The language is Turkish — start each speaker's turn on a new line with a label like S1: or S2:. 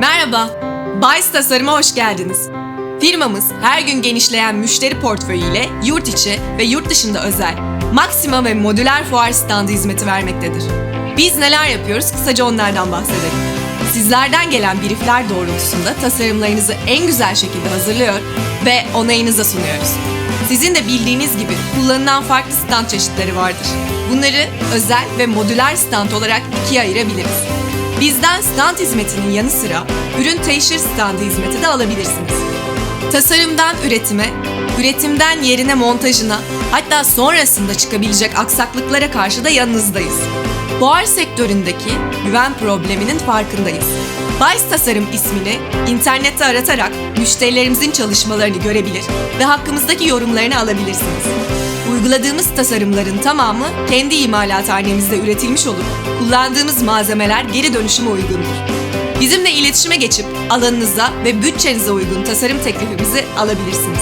S1: Merhaba, Bayis Tasarım'a hoş geldiniz. Firmamız her gün genişleyen müşteri portföyüyle yurt içi ve yurt dışında özel, Maxima ve modüler fuar standı hizmeti vermektedir. Biz neler yapıyoruz kısaca onlardan bahsedelim. Sizlerden gelen briefler doğrultusunda tasarımlarınızı en güzel şekilde hazırlıyor ve onayınıza sunuyoruz. Sizin de bildiğiniz gibi kullanılan farklı stand çeşitleri vardır. Bunları özel ve modüler stand olarak ikiye ayırabiliriz. Bizden stand hizmetinin yanı sıra ürün teşhir standı hizmeti de alabilirsiniz. Tasarımdan üretime, üretimden yerine montajına, hatta sonrasında çıkabilecek aksaklıklara karşı da yanınızdayız. Fuar sektöründeki güven probleminin farkındayız. Bayis Tasarım ismini internette aratarak müşterilerimizin çalışmalarını görebilir ve hakkımızdaki yorumlarını alabilirsiniz. Uyguladığımız tasarımların tamamı kendi imalathanemizde üretilmiş olup kullandığımız malzemeler geri dönüşüme uygundur. Bizimle iletişime geçip alanınıza ve bütçenize uygun tasarım teklifimizi alabilirsiniz.